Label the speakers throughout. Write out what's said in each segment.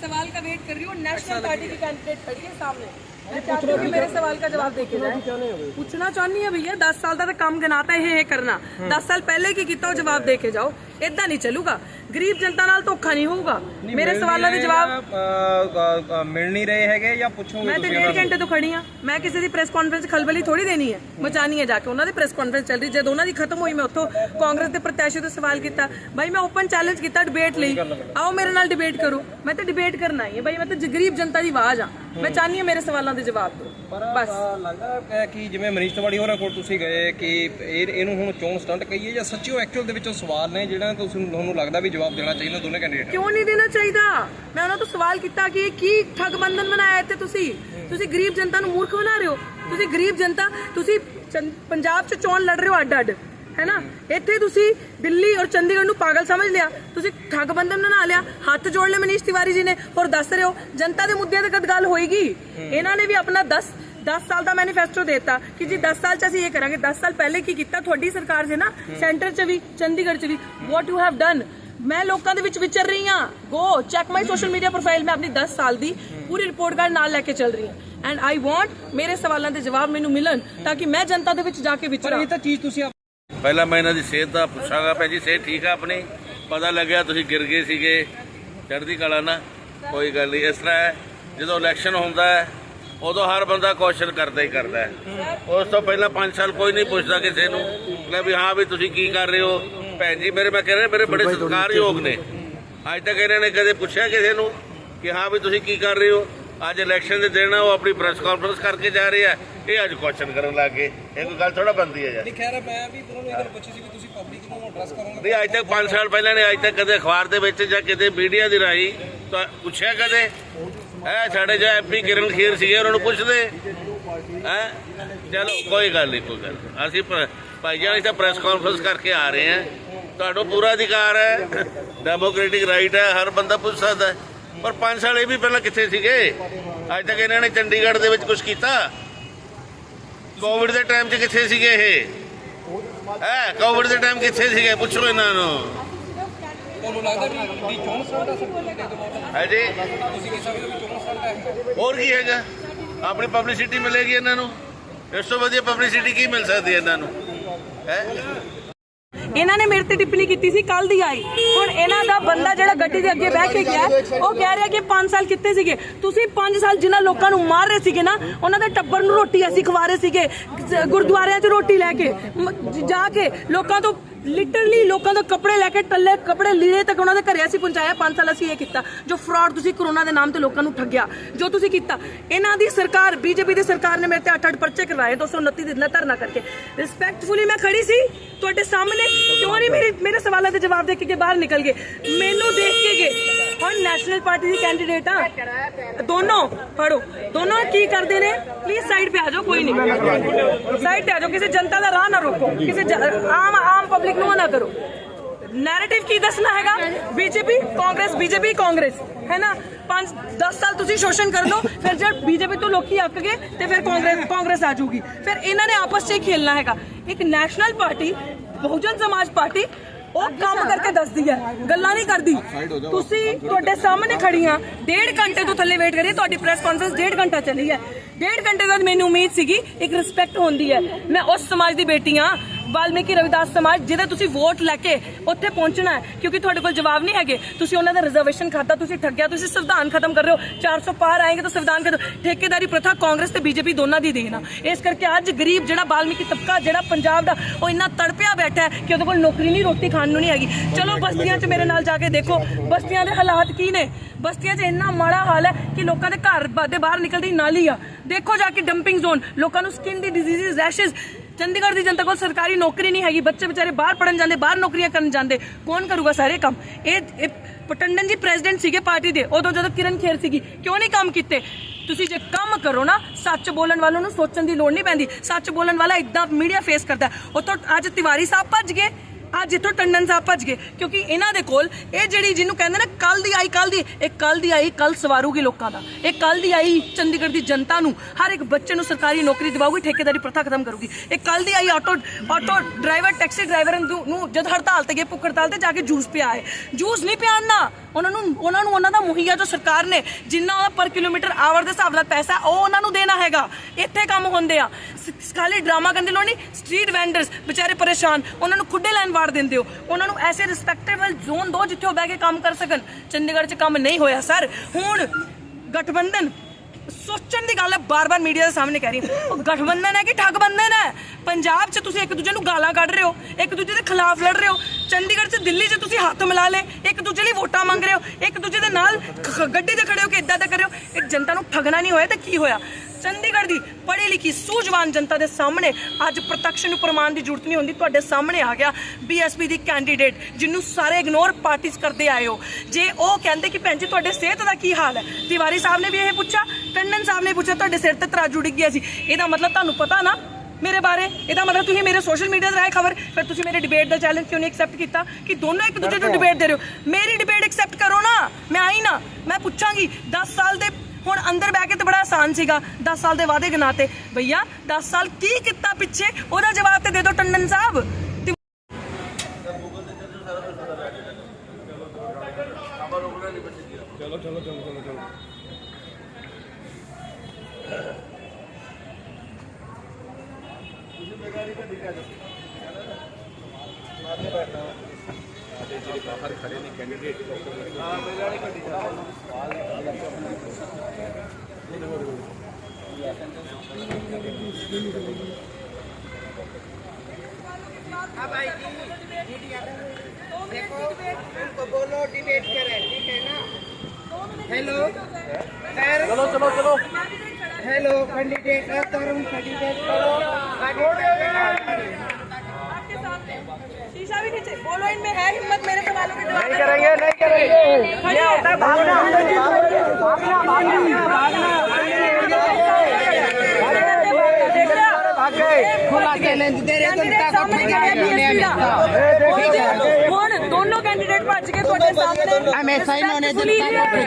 Speaker 1: सवाल का वेट कर रही हूँ। नेशनल पार्टी की कैंडिडेट खड़ी है सामने। सवाल का पूछना चाहनी है भैया दस साल तक काम गनाता है करना। दस साल पहले की कितना तो जवाब देखे जाओ। ਇਦਾਂ ਨਹੀਂ ਚੱਲੂਗਾ। ਗਰੀਬ ਜਨਤਾ ਨਾਲ ਧੋਖਾ ਨਹੀਂ ਹੋਊਗਾ। ਮੇਰੇ ਸਵਾਲਾਂ ਦੇ ਜਵਾਬ
Speaker 2: ਮਿਲ ਨਹੀਂ ਰਹੇ ਹੈਗੇ ਜਾਂ ਪੁੱਛੋਗੇ
Speaker 1: ਮੈਂ ਤੇ ਡੇਢ ਘੰਟੇ ਤੋਂ? ਖੜੀ ਆ ਮੈਂ ਕਿਸੇ ਦੀ ਪ੍ਰੈਸ ਕਾਨਫਰੰਸ ਖਲਬਲੀ ਥੋੜੀ ਦੇਣੀ ਹੈ। ਮਚਾਣੀ ਹੈ ਜਾ ਕੇ। ਉਹਨਾਂ ਦੀ ਪ੍ਰੈਸ ਕਾਨਫਰੰਸ ਚੱਲ ਰਹੀ। ਜਦ ਉਹਨਾਂ ਦੀ ਖਤਮ ਹੋਈ ਮੈਂ ਉੱਥੋਂ ਕਾਂਗਰਸ ਦੇ ਪ੍ਰਤੀਸ਼ੀ ਤੋਂ ਸਵਾਲ ਕੀਤਾ। ਭਾਈ ਮੈਂ ਓਪਨ ਚੈਲੰਜ ਕੀਤਾ ਡਿਬੇਟ ਲਈ। ਆਓ ਮੇਰੇ ਨਾਲ ਡਿਬੇਟ ਕਰੋ। ਮੈਂ ਤਾਂ ਡਿਬੇਟ ਕਰਨਾ ਹੀ ਹੈ। ਭਾਈ ਮੈਂ ਤਾਂ ਗਰੀਬ ਜਨਤਾ ਦੀ ਆਵਾਜ਼ ਆ ਮੈਂ ਚਾਹਨੀ ਹਾਂ ਮੇਰੇ ਸਵਾਲਾਂ ਦੇ ਜਵਾਬ ਦਿਓ। ਬਸ।
Speaker 2: ਲੱਗਦਾ ਕਿ ਜਿਵੇਂ ਮਨੀਸ਼ ਤਿਵਾੜੀ ਹੋਰਾਂ ਕੋਲ ਤੁਸੀਂ ਗਏ ਕਿ ਇਹ ਇਹਨੂੰ ਹੁਣ ਚੋਣ ਸਟੰਟ ਕਹੀਏ ਜਾਂ ਸੱਚੀ ਉਹ ਐਕਚੁਅਲ ਦੇ ਵਿੱਚੋਂ ਸਵਾਲ ਨੇ ਜਿਹੜਾ ਤੁਸੀਂ ਤੁਹਾਨੂੰ ਲੱਗਦਾ ਵੀ ਜਵਾਬ ਦੇਣਾ ਚਾਹੀਦਾ ਦੋਨੇ ਕੈਂਡੀਡੇਟ
Speaker 1: ਕਿਉਂ ਨਹੀਂ ਦੇਣਾ ਚਾਹੀਦਾ? ਮੈਂ ਉਹਨਾਂ ਤੋਂ ਸਵਾਲ ਕੀਤਾ ਕਿ ਇਹ ਕੀ ਠੱਗ ਬੰਧਨ ਬਣਾਇਆ ਇੱਥੇ ਤੁਸੀਂ? ਤੁਸੀਂ ਗਰੀਬ ਜਨਤਾ ਨੂੰ ਮੂਰਖ ਬਣਾ ਰਹੇ ਹੋ? ਤੁਸੀਂ ਗਰੀਬ ਜਨਤਾ ਤੁਸੀਂ ਪੰਜਾਬ 'ਚ ਚੋਣ ਲੜ ਰਹੇ ਹੋ ਅੱਡ ਅੱਡ ਹੈਨਾ ਇੱਥੇ ਤੁਸੀਂ ਦਿੱਲੀ ਔਰ ਚੰਡੀਗੜ੍ਹ ਨੂੰ ਪਾਗਲ ਸਮਝ ਲਿਆ ਤੁਸੀਂ ਠੱਗ ਬੰਧਨ ਬਣਾ ਲਿਆ ਹੱਥ ਜੋੜ ਲਏ ਮਨੀਸ਼ ਤਿਵਾਰੀ ਜੀ ਨੇ ਔਰ ਦੱਸ ਰਹੇ ਹੋ ਜਨਤਾ ਦੇ ਮੁੱਦਿਆਂ ਤੇ ਕਦ ਗੱਲ ਹੋਏਗੀ? ਇਹਨਾਂ ਨੇ ਵੀ ਆਪਣਾ 10 10 ਸਾਲ ਦਾ ਮੈਨੀਫੈਸਟੋ ਦਿੱਤਾ ਕਿ ਜੀ 10 ਸਾਲ ਚ ਅਸੀਂ ਇਹ ਕਰਾਂਗੇ 10 ਸਾਲ ਪਹਿਲੇ ਕੀ ਕੀਤਾ? ਤੁਹਾਡੀ ਸਰਕਾਰ ਸੀ ਨਾ ਸੈਂਟਰ ਚ ਵੀ ਚੰਡੀਗੜ੍ਹ ਚ ਵੀ ਵਾਟ ਯੂ ਹੈਵ ਡਨ ਮੈਂ ਲੋਕਾਂ ਦੇ ਵਿੱਚ ਵਿਚਰ ਰਹੀ ਹਾਂ। Go check my social media profile ਮੈਂ ਆਪਣੀ 10 ਸਾਲ ਦੀ ਪੂਰੀ ਰਿਪੋਰਟ ਕਾਰਡ ਨਾਲ ਲੈ ਕੇ ਚੱਲ ਰਹੀ ਹਾਂ। ਐਂਡ ਆਈ ਵਾਂਟ ਮੇਰੇ ਸਵਾਲਾਂ ਦੇ ਜਵਾਬ ਮੈਨੂੰ ਮਿਲਣ ਤਾਂ ਕਿ ਮੈਂ ਜਨਤਾ ਦੇ ਵਿੱਚ ਜਾ ਕੇ
Speaker 2: ਪਰ
Speaker 1: ਵਿਚਰਾਂ
Speaker 2: ਇਹ ਤਾਂ ਚੀਜ਼ ਤੁਸੀਂ
Speaker 3: ਪਹਿਲਾਂ ਮੈਂ ਇਹਨਾਂ ਦੀ ਸਿਹਤ ਦਾ ਪੁੱਛਾਂਗਾ ਭੈਣ ਜੀ ਸਿਹਤ ਠੀਕ ਆ ਆਪਣੀ? ਪਤਾ ਲੱਗਿਆ ਤੁਸੀਂ ਗਿਰ ਗਏ ਸੀਗੇ। ਚੜ੍ਹਦੀ ਕਲਾ ਨਾ ਕੋਈ ਗੱਲ ਨਹੀਂ। ਇਸ ਤਰ੍ਹਾਂ ਜਦੋਂ ਇਲੈਕਸ਼ਨ ਹੁੰਦਾ ਹੈ ਉਦੋਂ ਹਰ ਬੰਦਾ ਕੁਐਸਚਨ ਕਰਦਾ ਹੀ ਕਰਦਾ ਹੈ। ਉਸ ਤੋਂ ਪਹਿਲਾਂ 5 ਸਾਲ ਕੋਈ ਨਹੀਂ ਪੁੱਛਦਾ ਕਿਸੇ ਨੂੰ। ਲੈ ਵੀ ਹਾਂ ਵੀ ਤੁਸੀਂ ਕੀ ਕਰ ਰਹੇ ਹੋ? ਭੈਣ ਜੀ ਮੇਰੇ ਮੈਂ ਕਹਿ ਰਿਹਾ ਮੇਰੇ ਬੜੇ ਸਤਿਕਾਰਯੋਗ ਨੇ। ਅੱਜ ਤੱਕ ਇਹਨਾਂ ਨੇ ਕਦੇ ਪੁੱਛਿਆ ਕਿਸੇ ਨੂੰ ਕਿ ਹਾਂ ਵੀ ਤੁਸੀਂ ਕੀ ਕਰ ਰਹੇ ਹੋ? ਅੱਜ ਇਲੈਕਸ਼ਨ ਦੇ ਦਿਨ ਆ ਉਹ ਆਪਣੀ ਪ੍ਰੈਸ ਕਾਨਫਰੰਸ ਕਰਕੇ ਜਾ ਰਹੇ ਆ। ਇਹ ਅੱਜ ਕੁਐਸਚਨ ਕਰਨ ਲੱਗ ਗਏ। ਇਹ ਕੋਈ ਗੱਲ ਥੋੜਾ ਬੰਦੀ ਹੈ ਯਾਰ।
Speaker 2: ਨਹੀਂ ਖੈਰ ਮੈਂ ਵੀ ਤੁਹਾਨੂੰ ਇਹ ਗੱਲ ਪੁੱਛੀ ਸੀ ਕਿ ਤੁਸੀਂ ਪਬਲਿਕ ਨੂੰ ਐਡਰੈਸ ਕਰੋਗੇ
Speaker 3: ਨਹੀਂ ਅੱਜ ਤੱਕ 5 ਸਾਲ ਪਹਿਲਾਂ ਨੇ ਅੱਜ ਤੱਕ ਕਦੇ ਅਖਬਾਰ ਦੇ ਵਿੱਚ ਜਾਂ ਕਿਤੇ ਮੀਡੀਆ ਦੀ ਰਾਹੀਂ ਤਾਂ ਪੁੱਛਿਆ ਕਦੇ? ਹੈ, ਸਾਡੇ ਜੋ ਐਮਪੀ ਕਿਰਨ ਖੀਰ ਸੀਗੇ, ਉਹਨਾਂ ਨੂੰ ਪੁੱਛਦੇ। ਹੈ, ਚਲੋ, ਕੋਈ ਗੱਲ ਨਹੀਂ ਕੋਈ ਗੱਲ ਨਹੀਂ। ਅਸੀਂ ਪ- ਭਾਈ ਜਾਨ ਅਸੀਂ ਤਾਂ ਪ੍ਰੈਸ ਕਾਨਫਰੰਸ ਕਰਕੇ ਆ ਰਹੇ ਹਾਂ। ਤੁਹਾਡਾ ਪੂਰਾ ਅਧਿਕਾਰ ਹੈ। ਡੈਮੋਕ੍ਰੈਟਿਕ ਰਾਈਟ ਹੈ, ਹਰ ਬੰਦਾ ਪੁੱਛ ਸਕਦਾ ਹੈ। ਪਰ 5 ਸਾਲ ਇਹ ਵੀ ਪਹਿਲਾਂ ਕਿੱਥੇ ਸੀਗੇ? ਅੱਜ ਤੱਕ ਇਹਨਾਂ ਨੇ ਚੰਡੀਗੜ੍ਹ ਦੇ ਵਿੱਚ ਕੁਝ ਕੀਤਾ? ਕੋਵਿਡ ਦੇ ਟਾਈਮ 'ਚ ਕਿੱਥੇ ਸੀਗੇ ਇਹ? ਹੈ ਕੋਵਿਡ ਦੇ ਟਾਈਮ ਕਿੱਥੇ ਸੀਗੇ? ਪੁੱਛੋ ਇਹਨਾਂ ਨੂੰ।
Speaker 2: ਤੁਹਾਨੂੰ ਲੱਗਦਾ ਵੀ
Speaker 3: ਹੈ ਜੀ।
Speaker 2: ਤੁਸੀਂ ਕੀ ਸਮਝਦੇ ਹੋ ਹੈ।
Speaker 3: ਹੋਰ ਕੀ ਹੈਗਾ ਆਪਣੀ ਪਬਲਿਸਿਟੀ ਮਿਲੇਗੀ ਇਹਨਾਂ ਨੂੰ? ਇਸ ਤੋਂ ਵਧੀਆ ਪਬਲਿਸਿਟੀ ਕੀ ਮਿਲ ਸਕਦੀ ਹੈ ਇਹਨਾਂ ਨੂੰ? ਹੈ?
Speaker 1: ਇਹਨਾਂ ਨੇ ਮੇਰੇ ਤੇ ਟਿੱਪਣੀ ਕੀਤੀ ਸੀ ਕੱਲ ਦੀ ਆਈ। ਹੁਣ ਇਹਨਾਂ ਦਾ ਬੰਦਾ ਜਿਹੜਾ ਗੱਡੀ ਦੇ ਅੱਗੇ ਬਹਿ ਕੇ ਗਿਆ ਉਹ ਕਹਿ ਰਿਹਾ ਕਿ 5 ਸਾਲ ਕਿੱਥੇ ਸੀਗੇ? ਤੁਸੀਂ 5 ਸਾਲ ਜਿਨ੍ਹਾਂ ਲੋਕਾਂ ਨੂੰ ਮਾਰ ਰਹੇ ਸੀਗੇ ਨਾ ਉਹਨਾਂ ਦੇ ਟੱਬਰ ਨੂੰ ਰੋਟੀ ਅਸੀਂ ਖਵਾ ਰਹੇ ਸੀਗੇ ਗੁਰਦੁਆਰਿਆਂ 'ਚ ਰੋਟੀ ਲੈ ਕੇ ਜਾ ਕੇ ਲੋਕਾਂ ਤੋਂ ਲਿਟਰਲੀ ਲੋਕਾਂ ਤੋਂ ਕੱਪੜੇ ਲੈ ਕੇ ਟੱਲੇ, ਕੱਪੜੇ ਲੀੜੇ ਤੱਕ ਉਹਨਾਂ ਦੇ ਘਰੇ ਅਸੀਂ ਪਹੁੰਚਾਇਆ 5 ਸਾਲ ਅਸੀਂ ਇਹ ਕੀਤਾ। ਜੋ ਫਰਾਡ ਤੁਸੀਂ ਕਰੋਨਾ ਦੇ ਨਾਮ ਤੇ ਲੋਕਾਂ ਨੂੰ ਠੱਗਿਆ, ਜੋ ਤੁਸੀਂ ਕੀਤਾ। ਇਹਨਾਂ ਦੀ ਸਰਕਾਰ ਬੀਜੇਪੀ ਦੀ ਸਰਕਾਰ ਨੇ ਮੇਰੇ ਤੇ 8-8 ਪਰਚੇ ਕਰਵਾਏ 229 ਦਿਨ ਦਾ ਧਰਨਾ ਕਰਕੇ। ਰਿਸਪੈਕਟਫੁਲੀ ਮੈਂ ਖੜੀ ਸੀ, ਤੁਹਾਡੇ ਸਾਹਮਣੇ, ਕਿਉਂ ਨਹੀਂ ਮੇਰੇ ਮੇਰੇ ਸਵਾਲਾਂ ਦੇ ਜਵਾਬ ਦੇ ਕੇ ਬਾਹਰ ਨਿਕਲ ਗਏ? ਮੈਨੂੰ ਦੇਖ ਕੇ ਗਏ ਹੁਣ ਨੈਸ਼ਨਲ ਪਾਰਟੀ ਦੀ ਕੈਂਡੀਡੇਟ ਆ ਦੋਨੋਂ ਪੜੋ ਦੋਨੋਂ ਕੀ ਕਰਦੇ ਨੇ ਪਲੀਜ਼ ਸਾਈਡ पे आ जाओ कोई नहीं साइड पे आ जाओ किसी जनता ਦਾ ਰਾਹ ਨਾ ਰੋਕੋ ਕਿਸੇ ਜ- ਆਮ ਆਮ ਪਬਲਿਕ ਨੂੰ ਨਾ ਕਰੋ ਨੈਰੇਟਿਵ ਕੀ ਦੱਸਣਾ ਹੈਗਾ ਬੀਜੇਪੀ ਕਾਂਗਰਸ ਬੀਜੇਪੀ ਕਾਂਗਰਸ ਹੈ ਨਾ 5 10 ਸਾਲ ਤੁਸੀਂ ਸ਼ੋਸ਼ਣ ਕਰ ਲਓ ਫਿਰ ਜਦ ਬੀਜੇਪੀ ਤੋਂ ਲੋਕੀ ਅੱਕ ਗਏ ਤੇ ਫਿਰ ਕਾਂਗਰਸ ਕਾਂਗਰਸ ਆ ਜਾਊਗੀ ਫਿਰ ਇਹਨਾਂ ਨੇ ਆਪਸ 'ਚ ਹੀ ਖੇਲਣਾ ਹੈਗਾ ਇੱਕ ਨੈਸ਼ਨਲ ਪਾਰਟੀ ਬਹੁਜਨ ਸਮਾਜ ਪਾਰਟੀ ਉਹ ਕੰਮ ਕਰਕੇ ਦੱਸਦੀ ਹੈ ਗੱਲਾਂ ਨਹੀਂ ਕਰਦੀ। ਤੁਸੀਂ ਤੁਹਾਡੇ ਸਾਹਮਣੇ ਖੜੀਆਂ ਡੇਢ ਘੰਟੇ ਤੋਂ ਥੱਲੇ ਵੇਟ ਕਰੀ ਤੁਹਾਡੀ ਪ੍ਰੈਸ ਕਾਨਫਰੰਸ ਡੇਢ ਘੰਟਾ ਚੱਲੀ ਹੈ। ਡੇਢ ਘੰਟੇ ਬਾਅਦ ਮੈਨੂੰ ਉਮੀਦ ਸੀਗੀ ਇੱਕ ਰਿਸਪੈਕਟ ਹੁੰਦੀ ਹੈ। ਮੈਂ ਉਸ ਸਮਾਜ ਦੀ ਬੇਟੀ ਹਾਂ ਵਾਲਮੀਕੀ ਰਵਿਦਾਸ ਸਮਾਜ, ਜਿਹਦੇ ਤੁਸੀਂ ਵੋਟ ਲੈ ਕੇ ਉੱਥੇ ਪਹੁੰਚਣਾ ਹੈ, ਕਿਉਂਕਿ ਤੁਹਾਡੇ ਕੋਲ ਜਵਾਬ ਨਹੀਂ ਹੈਗੇ। ਤੁਸੀਂ ਉਹਨਾਂ ਦਾ ਰਿਜ਼ਰਵੇਸ਼ਨ ਖਾਤਾ, ਤੁਸੀਂ ਠੱਗਿਆ, ਤੁਸੀਂ ਸੰਵਿਧਾਨ ਖਤਮ ਕਰ ਰਹੇ ਹੋ। 400 ਪਾਰ ਆਏਗੇ ਤਾਂ ਸੰਵਿਧਾਨ ਖਤਮ। ਠੇਕੇਦਾਰੀ ਪ੍ਰਥਾ ਕਾਂਗਰਸ ਤੇ ਬੀਜੇਪੀ ਦੋਨਾਂ ਦੀ ਦੇਣ ਇਸ ਕਰਕੇ ਅੱਜ ਗਰੀਬ ਜਿਹੜਾ ਵਾਲਮੀਕੀ ਤਬਕਾ, ਜਿਹੜਾ ਪੰਜਾਬ ਦਾ, ਉਹ ਇੰਨਾ ਤੜਪਿਆ ਬੈਠਾ ਹੈ ਕਿ ਉਹਦੇ ਕੋਲ ਨੌਕਰੀ ਨਹੀਂ, ਰੋਟੀ ਖਾਣ ਨੂੰ ਨਹੀਂ ਹੈਗੀ। ਚਲੋ, ਬਸਤੀਆਂ 'ਚ ਮੇਰੇ ਨਾਲ ਜਾ ਕੇ ਦੇਖੋ। ਬਸਤੀਆਂ ਦੇ ਹਾਲਾਤ ਕੀ ਨੇ? ਬਸਤੀਆਂ 'ਚ ਇੰਨਾ ਮਾੜਾ ਹਾਲ ਹੈ ਕਿ ਲੋਕਾਂ ਦੇ ਘਰ ਦੇ ਬਾਹਰ ਨਿਕਲਦੀ ਨਾਲੀ ਆ। ਦੇਖੋ ਜਾ ਕੇ ਡੰਪਿੰਗ ਜ਼ੋਨ ਲੋਕਾਂ ਨੂੰ ਸਕਿਨ ਦੀ ਡਿਜ਼ੀਜ਼ਸ ਰੈਸ਼ਸ ਚੰਡੀਗੜ੍ਹ ਦੀ ਜਨਤਾ ਕੋਲ ਸਰਕਾਰੀ ਨੌਕਰੀ ਨਹੀਂ ਹੈਗੀ, ਬੱਚੇ ਵਿਚਾਰੇ ਬਾਹਰ ਪੜਨ ਜਾਂਦੇ, ਬਾਹਰ ਨੌਕਰੀਆਂ ਕਰਨ ਜਾਂਦੇ, ਕੌਣ ਕਰੂਗਾ ਸਾਰੇ ਕੰਮ? ਇਹ ਇਹ ਪਟੰਡਨ ਜੀ ਪ੍ਰੈਜ਼ੀਡੈਂਟ ਸੀਗੇ ਪਾਰਟੀ ਦੇ, ਉਦੋਂ ਜਦੋਂ ਕਿਰਨ ਖੇਰ ਸੀਗੀ, ਕਿਉਂ ਨਹੀਂ ਕੰਮ ਕੀਤੇ? ਤੁਸੀਂ ਜੇ ਕੰਮ ਕਰੋ ਨਾ, ਸੱਚ ਬੋਲਣ ਵਾਲੋਂ ਨੂੰ ਸੋਚਣ ਦੀ ਲੋੜ ਨਹੀਂ ਪੈਂਦੀ। ਸੱਚ ਬੋਲਣ ਵਾਲਾ ਇਦਾਂ ਮੀਡੀਆ ਫੇਸ ਕਰਦਾ। ਹੈ। ਉੱਥੋਂ ਅੱਜ ਤਿਵਾਰੀ ਸਾਹਿਬ ਭੱਜ ਗਏ। ਅੱਜ ਇੱਥੋਂ ਟੰਡਨ ਸਾਹਿਬ ਭੱਜ ਗਏ, ਕਿਉਂਕਿ ਇਹਨਾਂ ਦੇ ਕੋਲ ਇਹ ਜਿਹੜੀ ਜਿਹਨੂੰ ਕਹਿੰਦੇ ਨਾ ਕੱਲ ਦੀ ਆਈ ਕੱਲ ਦੀ, ਇਹ ਕੱਲ ਦੀ ਆਈ ਕੱਲ ਸਵਾਰੂਗੀ ਲੋਕਾਂ ਦਾ। ਇਹ ਕੱਲ ਦੀ ਆਈ ਚੰਡੀਗੜ੍ਹ ਦੀ ਜਨਤਾ ਨੂੰ, ਹਰ ਇੱਕ ਬੱਚੇ ਨੂੰ ਸਰਕਾਰੀ ਨੌਕਰੀ ਦਿਵਾਉਗੀ ਠੇਕੇਦਾਰੀ ਪ੍ਰਥਾ ਖਤਮ ਕਰੂਗੀ। ਇਹ ਕੱਲ ਦੀ ਆਈ auto auto driver, taxi driver ਨੂੰ ਨੂੰ ਜਦ ਹੜਤਾਲ ਤੇ ਗਏ ਭੁੱਖ ਹੜਤਾਲ ਤੇ ਜਾ ਕੇ ਜੂਸ ਪਿਆ ਹੈ। ਜੂਸ ਨਹੀਂ ਪਿਆਣਾ ਉਹਨਾਂ ਨੂੰ ਉਹਨਾਂ ਨੂੰ ਉਹਨਾਂ ਦਾ ਮੁਹੱਈਆ ਜੋ ਸਰਕਾਰ ਨੇ, ਜਿੰਨਾ ਪਰ ਕਿਲੋਮੀਟਰ ਆਵਰ ਦੇ ਹਿਸਾਬ ਨਾਲ ਪੈਸਾ, ਉਹ ਉਹਨਾਂ ਨੂੰ ਦੇਣਾ ਹੈਗਾ। ਇੱਥੇ ਕੰਮ ਹੁੰਦੇ ਆ। ਖਾਲੀ ਡਰਾਮਾ ਕਰਨ ਦੀ ਲੋੜ ਨਹੀਂ। ਸਟਰੀਟ ਵੈਂਡਰਸ ਵਿਚਾਰੇ ਪਰੇਸ਼ਾਨ। ਉਹਨਾਂ ਨੂੰ ਖੁੱਡੇ ਲੈਣ ਵਾੜ ਦਿੰਦੇ ਹੋ। ਉਹਨਾਂ ਨੂੰ ਐਸੇ ਰਿਸਪੈਕਟੇਬਲ ਜ਼ੋਨ ਦੋ ਜਿੱਥੇ ਉਹ ਬਹਿ ਕੇ ਕੰਮ ਕਰ ਸਕਣ। ਚੰਡੀਗੜ੍ਹ 'ਚ ਕੰਮ ਨਹੀਂ ਹੋਇਆ, ਸਰ। ਹੁਣ ਗਠਬੰਧਨ, ਸੋਚਣ ਦੀ ਗੱਲ ਹੈ, ਬਾਰ-ਬਾਰ ਮੀਡੀਆ ਦੇ ਸਾਹਮਣੇ ਕਹਿ ਰਹੀ ਉਹ ਗਠਬੰਧਨ ਹੈ ਕਿ ਠੱਗਬੰਧਨ ਹੈ? ਪੰਜਾਬ 'ਚ ਤੁਸੀਂ ਇੱਕ ਦੂਜੇ ਨੂੰ ਗਾਲਾਂ ਕੱਢ ਰਹੇ ਹੋ, ਇੱਕ ਦੂਜੇ ਦੇ ਖਿਲਾਫ ਲੜ ਰਹੇ ਹੋ। ਚੰਡੀਗੜ੍ਹ 'ਚ ਦਿੱਲੀ 'ਚ ਤੁਸੀਂ ਹੱਥ ਮਿਲਾ ਲੇ ਇੱਕ ਦੂਜੇ ਲਈ ਵੋਟਾਂ ਮੰਗ ਰਹੇ ਹੋ, ਇੱਕ ਦੂਜੇ ਦੇ ਨਾਲ ਗੱਡੀ ਤੇ ਖੜੇ ਹੋ ਕੇ ਇਦਾਂ ਦਾ ਕਰਿਓ ਇਹ ਜਨਤਾ ਨੂੰ ਠਗਣਾ ਨਹੀਂ ਹੋਇਆ ਤਾਂ ਕੀ ਹੋਇਆ? ਚੰਡੀਗੜ੍ਹ ਦੀ ਪੜ੍ਹੀ ਲਿਖੀ ਸੂਝਵਾਨ ਜਨਤਾ ਦੇ ਸਾਹਮਣੇ ਅੱਜ ਪ੍ਰਤੱਖ ਨੂੰ ਪ੍ਰਮਾਣ ਦੀ ਜ਼ਰੂਰਤ ਨਹੀਂ ਹੁੰਦੀ। ਤੁਹਾਡੇ ਸਾਹਮਣੇ ਆ ਗਿਆ ਬੀਐਸਪੀ ਦੀ ਕੈਂਡੀਡੇਟ ਜਿਹਨੂੰ ਸਾਰੇ ਇਗਨੋਰ ਪਾਰਟੀਆਂ ਕਰਦੇ ਆਏ ਹੋ। ਜੇ ਉਹ ਕਹਿੰਦੇ ਕਿ ਭੈਣ ਜੀ ਤੁਹਾਡੇ ਸਿਹਤ ਦਾ ਕੀ ਹਾਲ ਹੈ? ਤਿਵਾਰੀ ਸਾਹਿਬ ਨੇ ਵੀ ਇਹ ਪੁੱਛਿਆ ਟੰਡਨ ਸਾਹਿਬ ਨੇ ਪੁੱਛਿਆ ਤੁਹਾਡੇ ਸਿਰ ਤੇ ਤਰਾਜੂ ਡਿੱਗ ਗਿਆ ਸੀ। ਇਹਦਾ ਮਤਲਬ ਤੁਹਾਨੂੰ ਪਤਾ ਨਾ ਮੇਰੇ ਬਾਰੇ? ਇਹਦਾ ਮਤਲਬ ਤੁਸੀਂ ਮੇਰੇ ਸੋਸ਼ਲ ਮੀਡੀਆ ਤੇ ਰਾਏ ਖਬਰ। ਫਿਰ ਤੁਸੀਂ ਮੇਰੇ ਡਿਬੇਟ ਦਾ ਚੈਲੰਜ ਕਿਉਂ ਨਹੀਂ ਐਕਸੈਪਟ ਕੀਤਾ? ਕਿ ਦੋਨੋਂ ਇੱਕ ਦੂਜੇ ਨੂੰ ਡਿਬੇਟ ਦੇ ਰਹੇ ਹੋ। ਮੇਰੀ ਡਿਬੇਟ ਐਕਸੈਪਟ ਕਰੋ ਨਾ। ਮੈਂ ਆਈ ਨਾ ਮੈਂ ਪੁੱਛਾਂਗੀ 10 ਸਾਲ ਦੇ ਹੁਣ ਅੰਦਰ ਬਹਿ ਕੇ ਤੇ ਬੜਾ ਆਸਾਨ ਸੀਗਾ। 10 ਸਾਲ ਦੇ ਵਾਅਦੇ ਗਿਨਾਤੇ ਭਈਆ 10 ਸਾਲ ਕੀ ਕੀਤਾ ਪਿੱਛੇ? ਉਹਦਾ ਜਵਾਬ ਤੇ ਦੇ ਦਿਓ ਟੰਡਨ ਸਾਹਿਬ। ਤੇ
Speaker 4: उनको बोलो डिबेट करें ठीक है ना हेलो चलो. चलो चलो हेलो कैंडिडेट तरुण कैंडिडेट करो
Speaker 1: आपके सामने. शीशा भी खींचे बोलो इनमें है हिम्मत मेरे सवालों के नहीं
Speaker 4: करेंगे नहीं करेंगे.
Speaker 1: ये होता है भागना.
Speaker 4: ਖੁਲਾ ਚੈਲੰਜ
Speaker 1: ਦੇ ਰਹੇ ਜਨਤਾ ਕੋ ਪ੍ਰਜਾਪਤੀ ਹੁਣ ਦੋਨੋਂ ਕੈਂਡੀਡੇਟ ਭੱਜ ਕੇ ਤੁਹਾਡੇ ਸਾਹਮਣੇ
Speaker 4: ਹਮੇਸ਼ਾ ਇਹਨਾਂ ਨੇ
Speaker 1: ਜਨਤਾ ਕੋ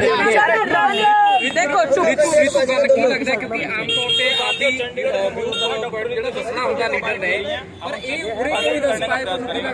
Speaker 1: ਪ੍ਰਜਾਪਤੀ ਦੇਖੋ ਚੁੱਪ
Speaker 2: ਰਿਤੂ ਗੱਲ ਕੀ ਲੱਗਦਾ ਕਿਉਂਕਿ ਆਮ ਤੌਰ ਤੇ ਆਦੀ ਜਿਹੜਾ ਦੱਸਣਾ ਹੁੰਦਾ ਲੀਡਰ ਨੇ ਪਰ ਇਹ ਉਰੇ ਕੋਈ ਦੱਸ ਪਾਏ ਤੁਹਾਨੂੰ ਕੀ ਲੱਗਦਾ?